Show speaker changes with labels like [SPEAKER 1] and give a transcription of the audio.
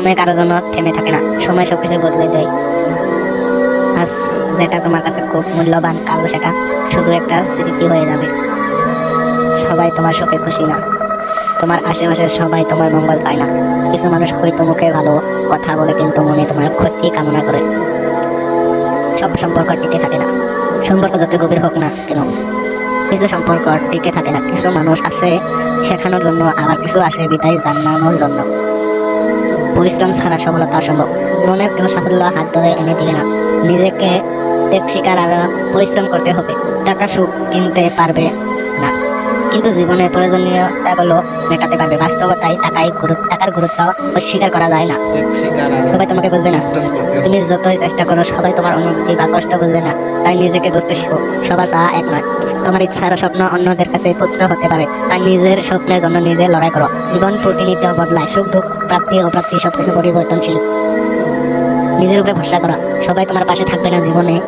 [SPEAKER 1] সময় কারোর জন্য থেমে থাকে না। সময় সবকিছু বদলে দেয়। আজ যেটা তোমার কাছে খুব মূল্যবান, কাল সেটা। শুধু একটা স্মৃতি হয়ে যাবে। সবাই তোমার সুখে খুশি না। তোমার আশেপাশে সবাই তোমার মঙ্গল চায় না। কিছু মানুষ হয়তো মুখে ভালো কথা বলে, কিন্তু মনে তোমার ক্ষতি কামনা করে। সব সম্পর্ক টিকে থাকে না। সম্পর্ক যত গভীর হোক না কেন, কিছু সম্পর্ক টিকে থাকে না। কিছু মানুষ আসে শেখানোর জন্য, আবার কিছু আসে বিদায় জানানোর জন্য। পরিশ্রম ছাড়া সফলতা অসম্ভব। জীবনের কেউ সাফল্য হাত ধরে এনে দিবে না। নিজেকে ত্যাগ শিকার আর পরিশ্রম করতে হবে। টাকা সুখ কিনতে পারবে না। কিন্তু জীবনে প্রয়োজনীয়তাগুলো মেটাতে পারবে। বাস্তবতায় টাকাই গুরুত্ব টাকার গুরুত্ব অস্বীকার করা যায় না। সবাই তোমাকে বুঝবে না। তুমি যতই চেষ্টা করো সবাই তোমার অনুভূতি বা কষ্ট বুঝবে না। তাই নিজেকে বুঝতে শিখো। সবার চা এক নয়। তোমার ইচ্ছা আর স্বপ্ন অন্যদের কাছে তুচ্ছ হতে পারে। তাই নিজের স্বপ্নের জন্য নিজে লড়াই করো। জীবন প্রতিনিধিত্ব বদলায়। সুখ দুঃখ প্রাপ্তি অপ্রাপ্তি সবকিছু পরিবর্তনশীল। নিজের উপরে ভরসা করো। সবাই তোমার পাশে থাকবে না জীবনে।